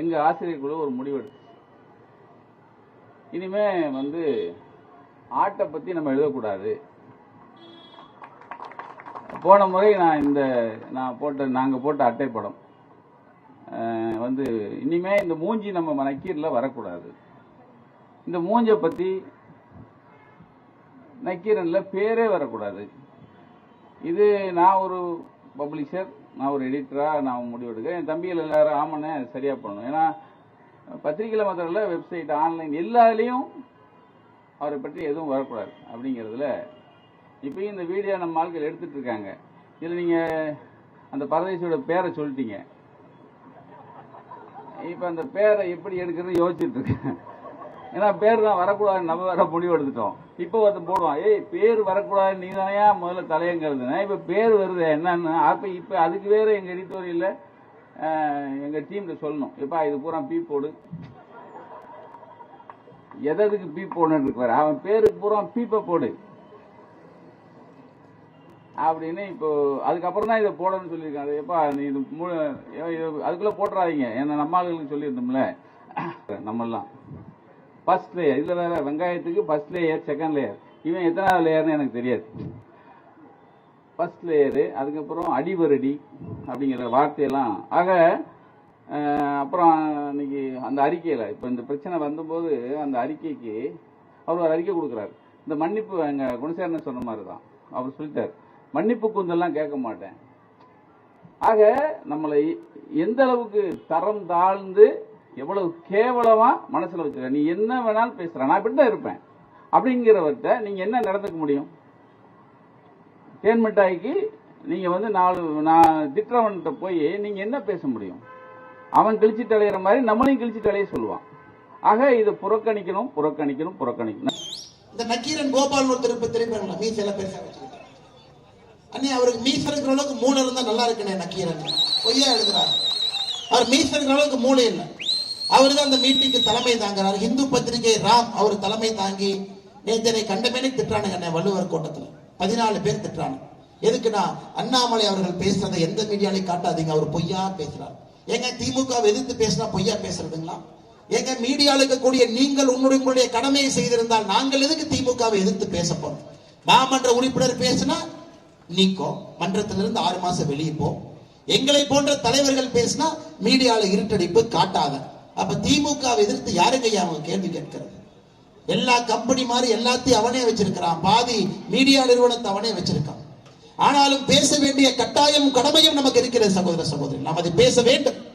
எங்க ஆசிரியர் குழு ஒரு முடிவெடுத்து. இனிமே வந்து ஆட்டை பத்தி நம்ம எழுதக்கூடாது. போன முறை நான் இந்த நான் போட்ட நாங்க போட்ட அட்டை படம். வந்து இனிமே இந்த மூஞ்சி நம்ம நக்கீர்ல வரக்கூடாது. இந்த மூஞ்ச பத்தி நக்கீரன்ல பேரே வரக்கூடாது. இது நான் ஒரு பப்ளிஷர் நான் ஒரு எடிட்டராக நான் முடிவெடுக்கிறேன் என் தம்பிகள் எல்லாரும் ஆமண்ணே சரியாக பண்ணணும். ஏன்னா பத்திரிகையில் மாத்திரம் வெப்சைட் ஆன்லைன் எல்லாத்துலேயும் அவரை பற்றி எதுவும் வரக்கூடாது அப்படிங்கிறதுல இப்பயும் இந்த வீடியோ நம்ம ஆட்கள் எடுத்துகிட்டு இருக்காங்க. இதில் நீங்கள் அந்த பரதேசியோட பேரை சொல்லிட்டீங்க. இப்போ அந்த பேரை எப்படி எடுக்கிறது யோசிச்சுட்டு இருக்கேன். ஏன்னா பேர் தான் வரக்கூடாது நம்ம வேற முடிவு எடுத்துட்டோம். இப்போ ஒருத்தன் போடுவான் ஏய் பேர் வரக்கூடாது நீ தானே முதல்ல தலையங்கிறதுனா இப்போ பேர் வருது என்னன்னு அப்போ இப்போ அதுக்கு வேற எங்க எடிட்டோரியல்ல எங்க டீம்ல சொல்லணும். எப்பா இது பூரா பீ போடு. எததுக்கு பீ போடுன்னு இருக்காரு அவன் பேருக்கு பூரா பீப்பை போடு. அப்படின்னு இப்போ அதுக்கப்புறம் தான் இதை போடணும்னு சொல்லியிருக்காரு. எப்பா நீ இது மு- அதுக்குள்ள போட்டுறாதீங்க. ஏன்னா நம்ம ஆளுகளுக்கு சொல்லியிருந்தோம்ல. நம்மெல்லாம் ஃபர்ஸ்ட் லேயர் இதில் வேற வெங்காயத்துக்கு ஃபர்ஸ்ட் லேயர் செகண்ட் லேயர் இவன் எத்தனாவது லேயர்னு எனக்கு தெரியாது. ஃபர்ஸ்ட் லேயரு அதுக்கப்புறம் அடிவரடி அப்படிங்கிற வார்த்தையெல்லாம். ஆக அப்புறம் இன்னைக்கு அந்த அறிக்கையில் இப்போ இந்த பிரச்சனை வந்தபோது அந்த அறிக்கைக்கு அவர் ஒரு அறிக்கை கொடுக்குறாரு. இந்த மன்னிப்பு எங்கள் குணசேரன் சொன்ன மாதிரி தான் அவர் சொல்லிட்டார். மன்னிப்பு குந்தெல்லாம் கேட்க மாட்டேன். ஆக நம்மளை எந்த அளவுக்கு தரம் தாழ்ந்து எவ்வளவு கேவலமா மனசுல வச்சிருக்க. நீ என்ன வேணாலும் பேசுற. நான் இப்படி தான் இருப்பேன். அப்படிங்கிறவர்கிட்ட நீங்க என்ன நடந்துக்க முடியும்? தேன் மிட்டாய்க்கு நீங்க வந்து நாலு நான் திட்டுறவன்கிட்ட போய் நீங்க என்ன பேச முடியும்? அவன் கிழிச்சு தலையிற மாதிரி நம்மளையும் கிழிச்சு தலைய சொல்லுவான். ஆக இதை புறக்கணிக்கணும் புறக்கணிக்கணும் புறக்கணிக்கணும். இந்த நக்கீரன் கோபால் ஒருத்தர் இப்ப திரும்பி மீசையில அண்ணே அவருக்கு மீசை இருக்கிற அளவுக்கு மூளை இருந்தா நல்லா இருக்குண்ணே நக்கீரன். பொய்யா எழுதுறாரு. அவர் மீசை இருக்கிற அளவுக்கு மூளை இல்லை. அவர் தான் அந்த மீட்டிங்க்கு தலைமை தாங்கிறார். இந்து பத்திரிகை ராம் அவர் தலைமை தாங்கி நேத்தனை கண்டமேனே திட்டுறானுங்க அண்ணே வள்ளுவர் கோட்டத்தில். பதினாலு பேர் திட்டுறாங்க. எதுக்குன்னா அண்ணாமலை அவர்கள் பேசுறதை எந்த மீடியாலையும் காட்டாதீங்க அவர் பொய்யா பேசுறாரு. ஏங்க திமுக எதிர்த்து பேசினா பொய்யா பேசுறதுங்களா? எங்க மீடியால இருக்கக்கூடிய நீங்கள் உன்னுடைய உங்களுடைய கடமையை செய்திருந்தால் நாங்கள் எதுக்கு திமுகவை எதிர்த்து பேச போறோம்? மாமன்ற உறுப்பினர் பேசினா நீக்கோ மன்றத்திலிருந்து ஆறு மாசம் வெளியே போ. எங்களை போன்ற தலைவர்கள் பேசினா மீடியால இருட்டடிப்பு காட்டாத. அப்ப திமுகவை எதிர்த்து யாருங்க அவன் அவங்க கேள்வி கேட்கிறது? எல்லா கம்பெனி மாதிரி எல்லாத்தையும் அவனே வச்சிருக்கிறான். பாதி மீடியா நிறுவனத்தை அவனே வச்சிருக்கான். ஆனாலும் பேச வேண்டிய கட்டாயம் கடமையும் நமக்கு இருக்கிறது சகோதர சகோதரி. நாம் அதை பேச வேண்டும்.